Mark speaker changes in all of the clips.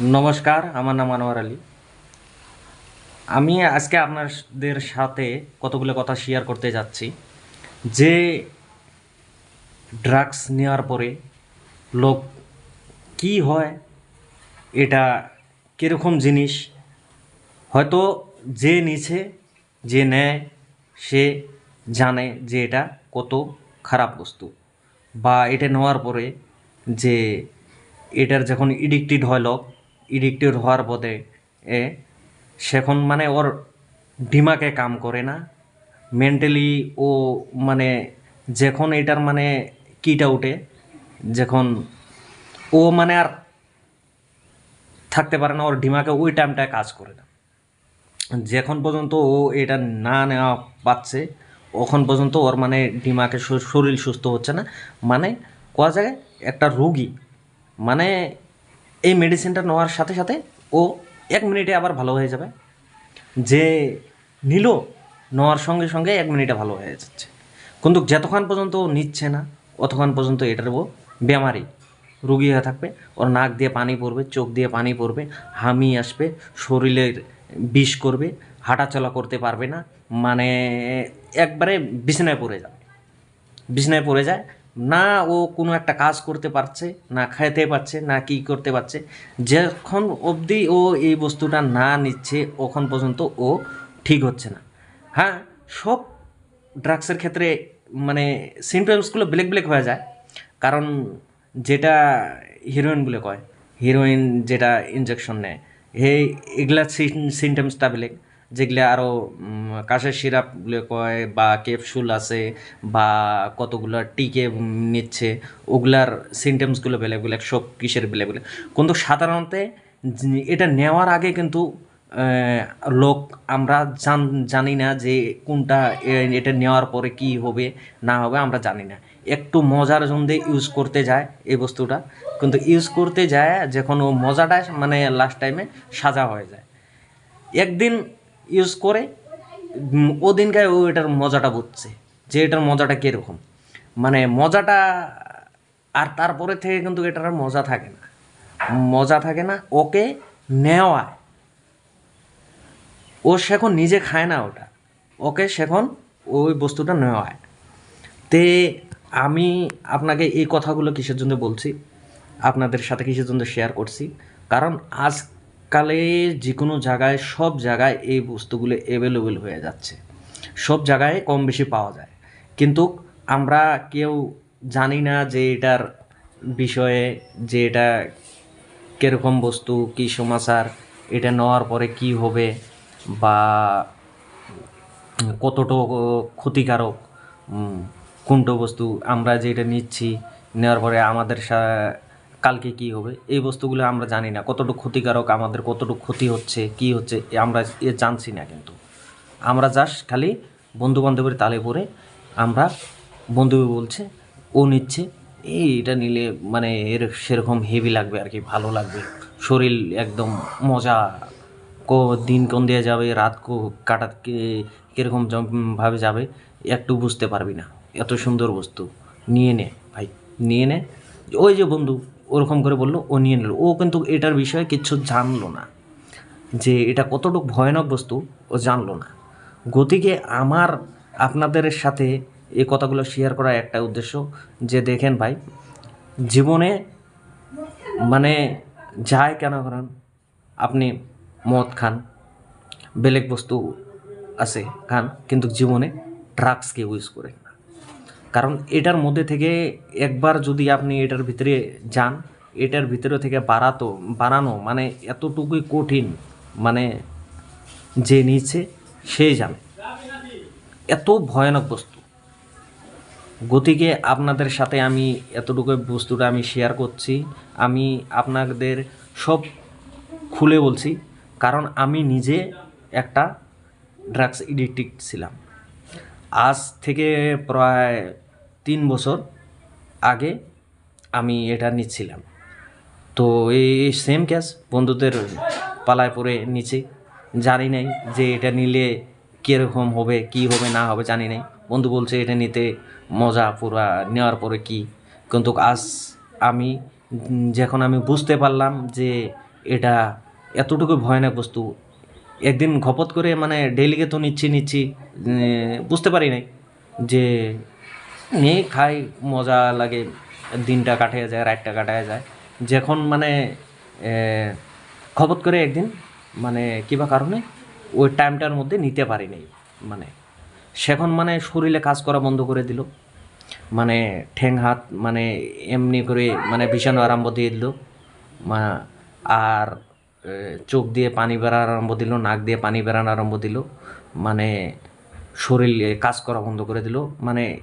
Speaker 1: নমস্কার, আমার নাম আনোয়ার আলী। আমি আজকে আপনাদের সাথে কতগুলো কথা শেয়ার করতে যাচ্ছি। যে ড্রাগস নেওয়ার পরে লোক কি হয়, এটা কীরকম জিনিস, হয়তো যে নিছে, যে নেয়, সে জানে যে এটা কত খারাপ বস্তু। বা এটা নেওয়ার পরে যে এটার যখন ইডিক্টেড হয় লোক ইডিক্টেড হওয়ার পরে এ, সেখন মানে ওর ডিমাকে কাম করে না। মেন্টালি ও মানে যখন এটার মানে কিটা উঠে যখন ও মানে আর থাকতে পারে না, ওর ডিমাকে ওই টাইমটায় কাজ করে না। যখন পর্যন্ত ও এটা না নেওয়া পাচ্ছে, ওখন পর্যন্ত ওর মানে ডিমাকে শরীর সুস্থ হচ্ছে না। মানে কোয়া যায় একটা রোগী। মানে এই মেডিসিনটা নেওয়ার সাথে সাথে ও এক মিনিটে আবার ভালো হয়ে যাবে। যে নিল, নেওয়ার সঙ্গে সঙ্গে এক মিনিটে ভালো হয়ে যাচ্ছে। কিন্তু যতক্ষণ পর্যন্ত ও নিচ্ছে না, অতক্ষণ পর্যন্ত এটার ও বেমারি, রুগী হয়ে থাকবে। ওর নাক দিয়ে পানি পড়বে, চোখ দিয়ে পানি পড়বে, হামি আসবে, শরীরের বিষ করবে, হাঁটাচলা করতে পারবে না মানে একবারে বিছানায় পড়ে যাবে। বিছানায় পড়ে যায় না ও কোনো একটা কাজ করতে পারছে, না খাইতে পারছে, না কি করতে পারছে, যখন অবধি ও এই বস্তুটা না নিচ্ছে, ওখন পর্যন্ত ও ঠিক হচ্ছে না। হ্যাঁ সব ড্রাগসের ক্ষেত্রে মানে সিমটমসগুলো ব্ল্যাক ব্ল্যাক হয়ে যায়। কারণ যেটা হিরোইন বলে কয় হিরোইন যেটা ইনজেকশন নেয় হে এগুলা সিমটমসটা ব্ল্যাক যেগুলো আরও কাশের সিরাপ কয় বা ক্যাপসুল আছে বা কতগুলো টিকে নিচ্ছে, ওগুলার সিমটমসগুলো বেলে বেলে সব কিসের বেলে বেলে কিন্তু সাধারণত এটা নেওয়ার আগে কিন্তু লোক আমরা জান, জানি না যে কোনটা এটা নেওয়ার পরে কি হবে, না হবে আমরা জানি না। একটু মজার জন্য ইউজ করতে যায় এই বস্তুটা। কিন্তু ইউজ করতে যায় যখন ও মজাটা মানে লাস্ট টাইমে সাজা হয়ে যায়। একদিন ইউজ করে উম, ওদিনকায় ও এটার মজাটা বুঝছে যে এটার মজাটা কীরকম। মানে মজাটা আর তারপরে থেকে কিন্তু এটার মজা থাকে না। মজা থাকে না ওকে নেওয়ায়। ও সেখন নিজে খায় না ওটা। ওকে সেখন ওই বস্তুটা নেওয়ায়। তে আমি আপনাকে এই কথাগুলো কিসের জন্য বলছি? আপনাদের সাথে কিসের জন্য শেয়ার করছি? কারণ আজকালে যে কোনো জায়গায়, সব জায়গায় এই বস্তুগুলো অ্যাভেলেবেল হয়ে যাচ্ছে। সব জায়গায় কম বেশি পাওয়া যায়। কিন্তু আমরা কেউ জানি না যে এটার বিষয়ে যে এটা কীরকম বস্তু, কী সমাচার, এটা নেওয়ার পরে কি হবে বা কতটুকু ক্ষতিকারক কোনটো বস্তু, আমরা যেটা নিচ্ছি, নেওয়ার পরে আমাদের কালকে কি হবে? এই বস্তুগুলো আমরা জানি না। কতটুকু ক্ষতিকারক, আমাদের কতটুকু ক্ষতি হচ্ছে, কি হচ্ছে আমরা এ জানছি না কিন্তু। আমরা জাস্ট খালি বন্ধু বান্ধবের তালে পড়ে আমরা বন্ধু বলছে, ও নিচ্ছে, এই এটা নিলে মানে এর সেরকম হেভি লাগবে আর কি, ভালো লাগবে। শরীর একদম মজা, কো দিন কোন দিয়ে যাবে, রাত কো কাটাত কীরকম ভাবে যাবে, একটু বুঝতে পারবি না। এত সুন্দর বস্তু। নিয়ে নে ভাই, নিয়ে নে। ওই যে বন্ধু ওরকম করে বলল, ও নিয়ে নিল। ও কিন্তু এটার বিষয়ে কিচ্ছু জানলো না, যে এটা কতটুকু ভয়ানক বস্তু, ও জানলো না। গতিকে আমার আপনাদের সাথে এই কথাগুলো শেয়ার করার একটা উদ্দেশ্য, যে দেখেন ভাই, জীবনে মানে যায় কেন করেন, আপনি মদ খান, বেলেগ বস্তু আছে, খান, কিন্তু জীবনে ড্রাগসকে ইউজ করেন। না কারণ এটার মধ্যে থেকে একবার যদি আপনি এটার ভিতরে যান, এটার ভিতরে থেকে বাড়াতো বাড়ানো মানে এতটুকুই কঠিন মানে যে নিচ্ছে সে জানে। এত ভয়ানক বস্তু। গতিকে আপনাদের সাথে আমি এতটুকু বস্তুটা আমি শেয়ার করছি। আমি আপনাদের সব খুলে বলছি, কারণ আমি নিজে একটা ড্রাগস এডিক্টিক ছিলাম। আজ থেকে প্রায় তিন বছর আগে আমি এটা নিচ্ছিলাম। তো এই সেম ক্যাশ বন্ধুদের পালায় পড়ে নিচে জানি নাই যে এটা নিলে কীরকম হবে, কি হবে, না হবে, জানি নাই। বন্ধু বলছে এটা নিতে মজা পুরা নেওয়ার পরে কি? কিন্তু আজ আমি যখন আমি বুঝতে পারলাম যে এটা এতটুকু ভয়ানক বস্তু, একদিন ঘপত করে মানে ডেইলিকে তো নিচ্ছি নিচ্ছি। বুঝতে পারি নাই যে নিয়ে খাই মজা লাগে, দিনটা কাটে যায়, রাতটা কাটায় যায়। যখন মানে খবর করে একদিন মানে কিবা কারণে, ওই টাইমটার মধ্যে নিতে পারি নাই মানে। সেখন মানে শরীরে কাজ করা বন্ধ করে দিল। মানে ঠ্যাং হাত মানে এমনি করে মানে বিছানো আরম্ভ দিয়ে দিল। আর চোখ দিয়ে পানি বেরার আরম্ভ দিল, নাক দিয়ে পানি বেরানো আরম্ভ দিল। মানে শরীর কাজ করা বন্ধ করে দিল। মানে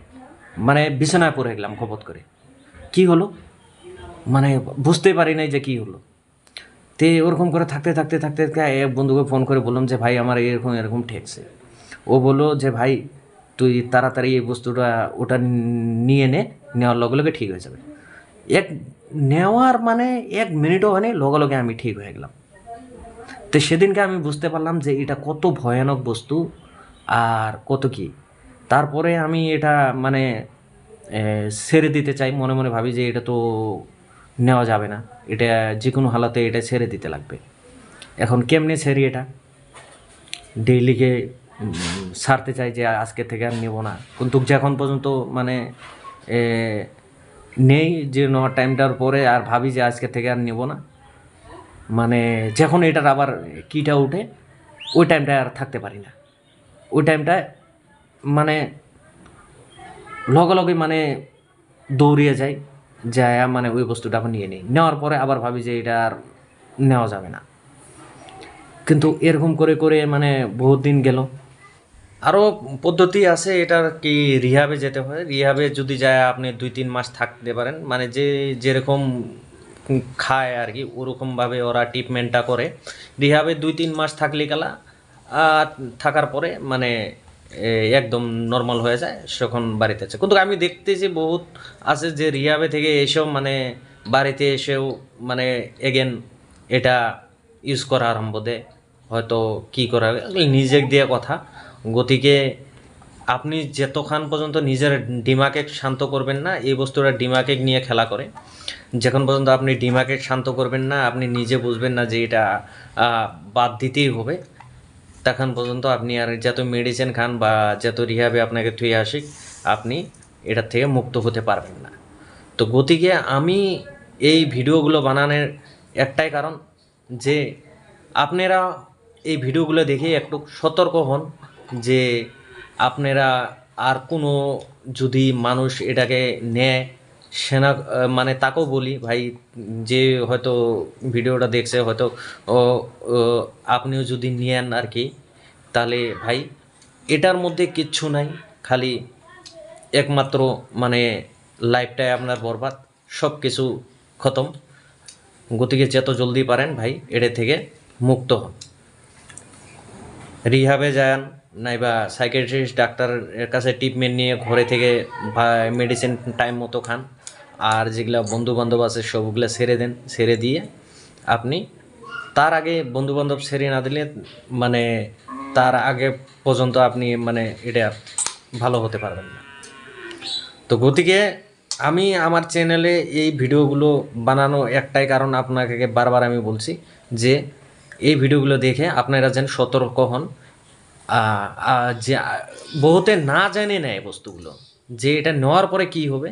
Speaker 1: মানে বিছানায় পড়ে গেলাম খপত করে। কি হলো? মানে বুঝতে পারি নাই যে কি হলো। তে ওরকম করে থাকতে থাকতে থাকতে এক বন্ধুকে ফোন করে বললাম যে, ভাই, আমার এরকম এরকম ঠেকছে। ও বলল যে, ভাই, তুই তাড়াতাড়ি এই বস্তুটা ওটা নিয়ে নে, নেওয়ার লগে লগে ঠিক হয়ে যাবে। এক নেওয়ার মানে এক মিনিটও হয়নি, লগে লগে আমি ঠিক হয়ে গেলাম। তো সেদিনকে আমি বুঝতে পারলাম যে, এটা কত ভয়ানক বস্তু। আর কত কি? তারপরে আমি এটা মানে ছেড়ে দিতে চাই, মনে মনে ভাবি যে এটা তো নেওয়া যাবে না। এটা যে কোনো হালাতে এটা ছেড়ে দিতে লাগবে। এখন কেমনে ছেড়ি এটা? ডেইলিকে সারতে চাই যে আজকে থেকে আর নেব না। কিন্তু যখন পর্যন্ত মানে নেই যে নেওয়ার টাইমটার পরে আর ভাবি যে আজকে থেকে আর নেব না মানে যখন এটার আবার কিটা উঠে, ওই টাইমটায় আর থাকতে পারি না। ওই টাইমটায় মানে লগে লগে মানে দৌড়িয়ে যাই যায় মানে ওই বস্তুটা আবার নিয়ে নিই। নেওয়ার পরে আবার ভাবি যে এটা আর নেওয়া যাবে না। কিন্তু এরকম করে করে মানে বহুত দিন গেল। আরও পদ্ধতি আছে এটার কি রিহাবে যেতে হয়। রিহাবে যদি যায় আপনি দুই, তিন মাস থাকতে পারেন। মানে যে যেরকম খায় আর কি, ওরকমভাবে ওরা ট্রিটমেন্টটা করে। রিহাবে দুই, তিন মাস থাকলে গেলা থাকার পরে মানে একদম নর্মাল হয়ে যায় তখন বাড়িতে আছে। কিন্তু আমি দেখতেছি বহুত আছে যে রিহাবে থেকে এসেও মানে বাড়িতে এসেও মানে এগেন এটা ইউজ করা আরম্ভ দেয় হয়তো কি করা নিজে দিয়ে কথা। গতিকে আপনি যতক্ষণ পর্যন্ত নিজের ডিমাকে শান্ত করবেন না, এই বস্তুটা ডিমাকে নিয়ে খেলা করে। যখন পর্যন্ত আপনি ডিমাকে শান্ত করবেন না, আপনি নিজে বুঝবেন না যে এটা বাদ দিতেই হবে। তখন পর্যন্ত আপনি আর যত মেডিসিন খান বা যত রিহাবে আপনাকে থুয়ে আসিক, আপনি এটার থেকে মুক্ত হতে পারবেন না। তো গতিকে আমি এই ভিডিওগুলো বানানোর একটাই কারণ যে আপনারা এই ভিডিওগুলো দেখে একটু সতর্ক হন যে আপনারা আর কোনো যদি মানুষ এটাকে নেয় সেনা মানে তাকেও বলি, ভাই, যে হয়তো ভিডিওটা দেখছে, হয়তো ও আপনিও যদি নেন আর কি, তাহলে ভাই, এটার মধ্যে কিচ্ছু নাই, খালি একমাত্র মানে লাইফটাই আপনার বরবাদ সব কিছু খতম। গতিকে যত জলদি পারেন ভাই, এটা থেকে মুক্ত হন। রিহাবে যান, নাইবা সাইকেট্রিস্ট ডাক্তারের কাছে ট্রিটমেন্ট নিয়ে ঘরে থেকে মেডিসিন টাইম মতো খান। আর যেগুলা বন্ধু বান্ধব আছে, সবগুলো সেরে দেন সেরে দিয়ে আপনি তার আগে বন্ধু বান্ধব সেরে না দিলে মানে তার আগে পর্যন্ত আপনি মানে এটা ভালো হতে পারবেন না। তো গতিকে আমি আমার চ্যানেলে এই ভিডিওগুলো বানানো একটাই কারণ আপনাকে বারবার আমি বলছি যে এই ভিডিওগুলো দেখে আপনারা যেন সতর্ক হন। যে বহুতে না জানে না এই বস্তুগুলো, যে এটা নেওয়ার পরে কি হবে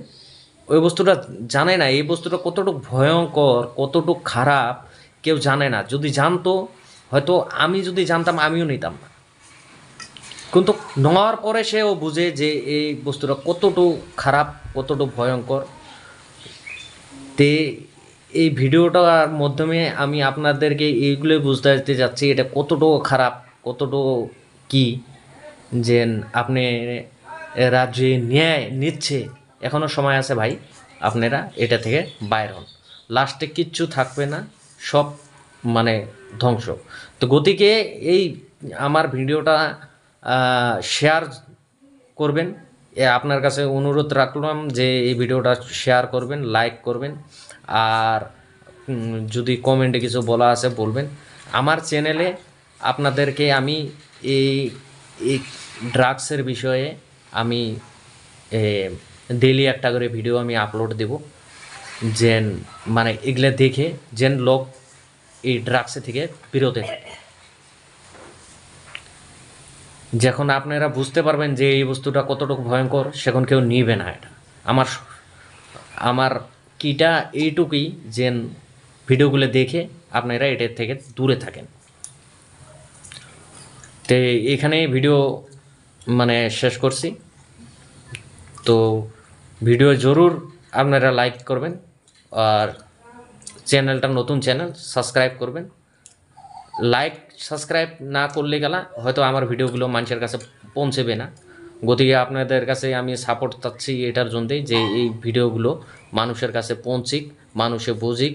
Speaker 1: ওই বস্তুটা জানে না, এই বস্তুটা কতটুকু ভয়ঙ্কর, কতটুকু খারাপ, কেউ জানে না। যদি জানতো, হয়তো আমি যদি জানতাম, আমিও নিতাম না। কিন্তু নেওয়ার পরে সেও বুঝে যে এই বস্তুটা কতটুকু খারাপ, কতটুকু ভয়ঙ্কর। তে এই ভিডিওটার মাধ্যমে আমি আপনাদেরকে এইগুলোই বুঝতে দিতে যাচ্ছি, এটা কতটুকু খারাপ, কতটুকু কি যে আপনি রাজ্যে ন্যায় নিচ্ছে। এখনও সময় আছে ভাই, আপনারা এটা থেকে বাইর হন। লাস্টে কিচ্ছু থাকবে না, সব মানে ধ্বংস। তো গতিকে এই আমার ভিডিওটা শেয়ার করবেন। আপনার কাছে অনুরোধ রাখলাম যে এই ভিডিওটা শেয়ার করবেন লাইক করবেন। আর যদি কমেন্টে কিছু বলা আছে বলবেন। আমার চ্যানেলে আপনাদেরকে আমি এই ড্রাগসের বিষয়ে আমি ডেলি একটা করে ভিডিও আমি আপলোড দেব। যেন মানে এগুলো দেখে যেন লোক এই ড্রাগসে থেকে বিরতে থাকে যখন আপনারা বুঝতে পারবেন যে এই বস্তুটা কতটুকু ভয়ঙ্কর, সেখন কেউ নিবে না এটা। আমার আমার কিটা এইটুকুই যেন ভিডিওগুলো দেখে আপনারা এটার থেকে দূরে থাকেন। তো এখানে ভিডিও মানে শেষ করছি। তো ভিডিও জরুর, আপনারা লাইক করবেন, আর চ্যানেলটা নতুন চ্যানেল সাবস্ক্রাইব করবেন। লাইক সাবস্ক্রাইব না করলে গেলা, হয়তো আমার ভিডিওগুলো মানুষের কাছে পৌঁছবে না। গতিকে আপনাদের কাছে আমি সাপোর্ট চাচ্ছি এটার জন্যই যে এই ভিডিওগুলো মানুষের কাছে পৌঁছিক, মানুষে বুঝিক,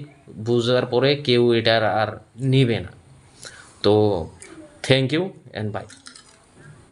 Speaker 1: বুঝার পরে কেউ এটার আর নিবে না। তো থ্যাংক ইউ অ্যান্ড বাই